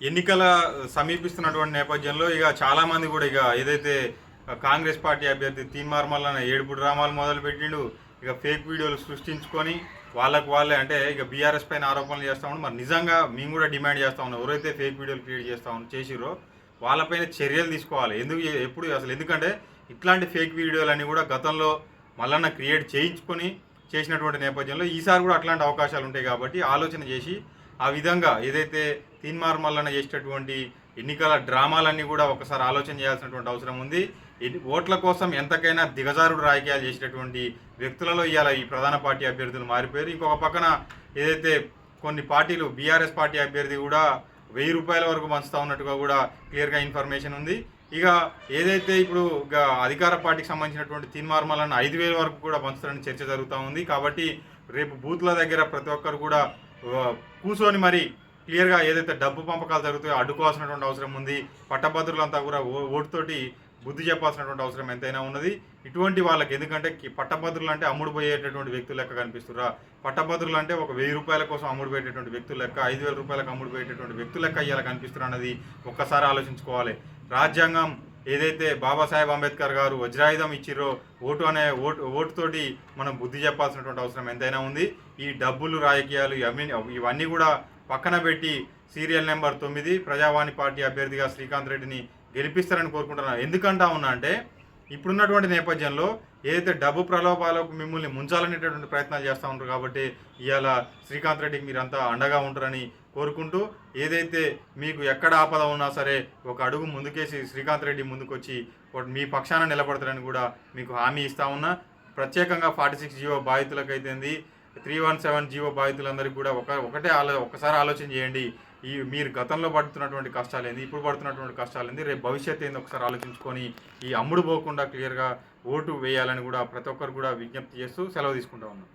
ఎన్నికల సమీపిస్తున్నటువంటి నేపథ్యంలో ఇక చాలామంది కూడా ఇక ఏదైతే కాంగ్రెస్ పార్టీ అభ్యర్థి తీన్మార్మల్ల ఏడుపు డ్రామాలు మొదలు పెట్టిండు ఇక ఫేక్ వీడియోలు సృష్టించుకొని వాళ్ళకు వాళ్ళే అంటే ఇక బీఆర్ఎస్ పైన ఆరోపణలు చేస్తా ఉన్నాం మరి నిజంగా మేము కూడా డిమాండ్ చేస్తా ఉన్నాం. ఎవరైతే ఫేక్ వీడియోలు క్రియేట్ చేస్తా ఉన్నాం చేసిరో వాళ్ళపైన చర్యలు తీసుకోవాలి. ఎందుకు ఎప్పుడు అసలు ఎందుకంటే ఇట్లాంటి ఫేక్ వీడియోలన్నీ కూడా గతంలో మళ్ళన్న క్రియేట్ చేయించుకొని చేసినటువంటి నేపథ్యంలో ఈసారి కూడా అట్లాంటి అవకాశాలు ఉంటాయి కాబట్టి ఆలోచన చేసి ఆ విధంగా ఏదైతే తీన్మార్ మల్లన్న చేసేటటువంటి ఎన్నికల డ్రామాలన్నీ కూడా ఒకసారి ఆలోచన చేయాల్సినటువంటి అవసరం ఉంది. ఓట్ల కోసం ఎంతకైనా దిగజారుడు రాజకీయాలు చేసేటటువంటి వ్యక్తులలో ఇవాళ ఈ ప్రధాన పార్టీ అభ్యర్థులు మారిపోయారు. ఇంకొక పక్కన ఏదైతే కొన్ని పార్టీలు బీఆర్ఎస్ పార్టీ అభ్యర్థి కూడా వెయ్యి రూపాయల వరకు పంచుతా ఉన్నట్టుగా కూడా క్లియర్గా ఇన్ఫర్మేషన్ ఉంది. ఇక ఏదైతే ఇప్పుడు ఇక అధికార పార్టీకి సంబంధించినటువంటి తీన్మార్మలను ఐదు వేల వరకు కూడా పంచుతారని చర్చ జరుగుతూ ఉంది. కాబట్టి రేపు బూత్ల దగ్గర ప్రతి ఒక్కరు కూడా కూర్చొని మరి క్లియర్గా ఏదైతే డబ్బు పంపకాలు జరుగుతాయో అడ్డుకోవాల్సినటువంటి అవసరం ఉంది. పట్టభద్రులంతా కూడా ఓ- ఓటుతోటి బుద్ధి చెప్పాల్సినటువంటి అవసరం ఎంతైనా ఉన్నది. ఇటువంటి వాళ్ళకి ఎందుకంటే పట్టభద్రులు అంటే అమ్ముడు పోయేటటువంటి వ్యక్తులు లెక్క కనిపిస్తురా పట్టభద్రులు అంటే ఒక వెయ్యి రూపాయల కోసం అమ్ముడు పోయేటటువంటి వ్యక్తులు లెక్క ఐదు వేల రూపాయలకు అమ్ముడు పోయేటటువంటి వ్యక్తులు లెక్క అయ్యేలా కనిపిస్తున్నారు అన్నది ఒక్కసారి ఆలోచించుకోవాలి. రాజ్యాంగం ఏదైతే బాబాసాహెబ్ అంబేద్కర్ గారు వజ్రాయుధం ఇచ్చిరో ఓటు అనే ఓటు ఓటుతోటి మనం బుద్ధి చెప్పాల్సినటువంటి అవసరం ఎంతైనా ఉంది. ఈ డబ్బులు రాజకీయాలు ఇవన్నీ ఇవన్నీ కూడా పక్కన పెట్టి సీరియల్ నెంబర్ తొమ్మిది ప్రజావాణి పార్టీ అభ్యర్థిగా శ్రీకాంత్ రెడ్డిని గెలిపిస్తారని కోరుకుంటున్నాను. ఎందుకంటా ఉన్నా అంటే ఇప్పుడున్నటువంటి నేపథ్యంలో ఏదైతే డబ్బు ప్రలోభాలకు మిమ్మల్ని ముంచాలనేటటువంటి ప్రయత్నాలు చేస్తూ ఉంటారు కాబట్టి ఇవాళ శ్రీకాంత్ రెడ్డికి మీరంతా అండగా ఉంటారని కోరుకుంటూ ఏదైతే మీకు ఎక్కడ ఆపద ఉన్నా సరే ఒక అడుగు ముందుకేసి శ్రీకాంత్ రెడ్డి ముందుకొచ్చి మీ పక్షాన నిలబడతారని కూడా మీకు హామీ ఇస్తా ఉన్నా. ప్రత్యేకంగా ఫార్టీ సిక్స్ జీవో బాధితులకైతేంది త్రీ వన్ సెవెన్ జీవో బాధితులందరికీ కూడా ఒక ఒకటే ఆలో ఒకసారి ఆలోచన చేయండి. ఈ మీరు గతంలో పడుతున్నటువంటి కష్టాలు ఏంది ఇప్పుడు పడుతున్నటువంటి కష్టాలు ఏంది రేపు భవిష్యత్ ఏంది ఒకసారి ఆలోచించుకొని ఈ అమ్ముడు పోకుండా క్లియర్గా ఓటు వేయాలని కూడా ప్రతి ఒక్కరు కూడా విజ్ఞప్తి చేస్తూ సెలవు తీసుకుంటా ఉన్నాం.